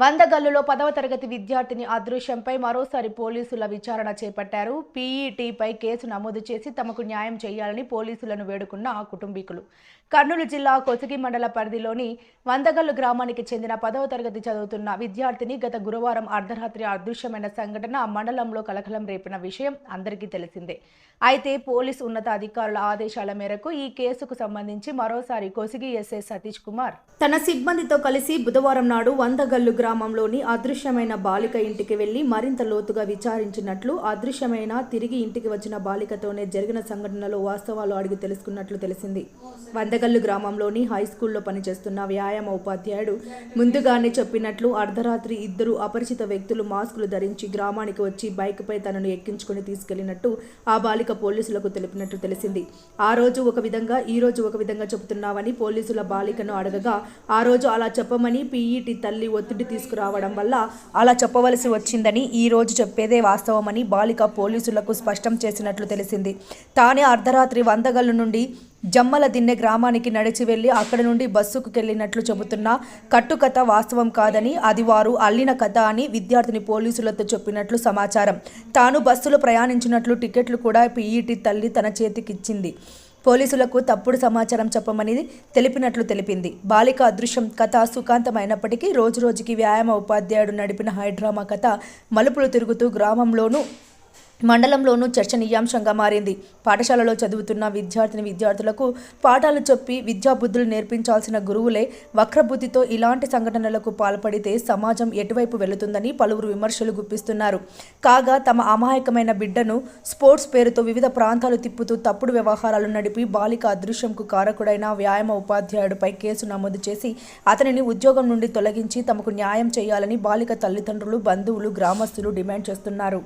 వందగల్లులో పదవ తరగతి విద్యార్థిని అదృశ్యంపై మరోసారి పోలీసుల విచారణ చేపట్టారు. పీఈటీపై కేసు నమోదు చేసి తమకు న్యాయం చేయాలని పోలీసులను వేడుకున్న ఆ కుటుంబీకులు. కర్నూలు జిల్లా కొసిగి మండల పరిధిలోని వందగల్లు గ్రామానికి చెందిన పదవ తరగతి చదువుతున్న విద్యార్థిని గత గురువారం అర్ధరాత్రి అదృశ్యమైన సంఘటన ఆ మండలంలో కలకలం రేపిన విషయం అందరికీ తెలిసిందే. అయితే పోలీసు ఉన్నతాధికారుల ఆదేశాల మేరకు ఈ కేసుకు సంబంధించి మరోసారి కొసిగి ఎస్ఐ సతీష్ కుమార్. తన సిబ్బందితో కలిసి బుధవారం నాడు వందగల్లు గ్రామంలోని అదృశ్యమైన బాలిక ఇంటికి వెళ్ళి మరింత లోతుగా విచారించినట్లు అదృశ్యమైన తిరిగి ఇంటికి వచ్చిన బాలికతోనే జరిగిన సంఘటనలో వాస్తవాలు అడిగి తెలుసుకున్నట్లు తెలిసింది. వందగల్లు గ్రామంలోని హై స్కూల్లో పనిచేస్తున్న వ్యాయామ ఉపాధ్యాయుడు ముందుగానే చెప్పినట్లు అర్ధరాత్రి ఇద్దరు అపరిచిత వ్యక్తులు మాస్కులు ధరించి గ్రామానికి వచ్చి బైక్పై తనను ఎక్కించుకుని తీసుకెళ్ళినట్టు ఆ బాలిక పోలీసులకు తెలిపినట్లు తెలిసింది. ఆ రోజు ఒక విధంగా ఈ రోజు ఒక విధంగా చెబుతున్నావని పోలీసుల బాలికను అడగగా ఆ రోజు అలా చెప్పమని పీఈటి తల్లి ఒత్తిడి తీసుకురావడం వల్ల అలా చెప్పవలసి వచ్చిందని ఈ రోజు చెప్పేదే వాస్తవమని బాలిక పోలీసులకు స్పష్టం చేసినట్లు తెలిసింది. తానే అర్ధరాత్రి వందగల్లు నుండి జమ్మల దిన్నె గ్రామానికి నడిచి వెళ్ళి అక్కడ నుండి బస్సుకు వెళ్ళినట్లు చెబుతున్నా కట్టుకథ వాస్తవం కాదని అది వారు అల్లిన కథ అని విద్యార్థిని పోలీసులతో చెప్పినట్లు సమాచారం. తాను బస్సులో ప్రయాణించినట్లు టికెట్లు కూడా పీఈటి తల్లి తన చేతికిచ్చింది. పోలీసులకు తప్పుడు సమాచారం చెప్పమని తెలిపినట్లు తెలిపింది. బాలిక అదృశ్యం కథ సుఖాంతమైనప్పటికీ రోజురోజుకి వ్యాయామ ఉపాధ్యాయుడు నడిపిన హైడ్రామా కథ మలుపులు తిరుగుతూ గ్రామంలోనూ మండలంలోనూ చర్చనీయాంశంగా మారింది. పాఠశాలలో చదువుతున్న విద్యార్థిని విద్యార్థులకు పాఠాలు చెప్పి విద్యాబుద్ధులు నేర్పించాల్సిన గురువులే వక్రబుద్ధితో ఇలాంటి సంఘటనలకు పాల్పడితే సమాజం ఎటువైపు వెళుతుందని పలువురు విమర్శలు గుప్పిస్తున్నారు. కాగా తమ అమాయకమైన బిడ్డను స్పోర్ట్స్ పేరుతో వివిధ ప్రాంతాలు తిప్పుతూ తప్పుడు వ్యవహారాలు నడిపి బాలిక అదృశ్యంకు కారకుడైన వ్యాయామ ఉపాధ్యాయుడిపై కేసు నమోదు చేసి అతనిని ఉద్యోగం నుండి తొలగించి తమకు న్యాయం చేయాలని బాలిక తల్లిదండ్రులు బంధువులు గ్రామస్తులు డిమాండ్ చేస్తున్నారు.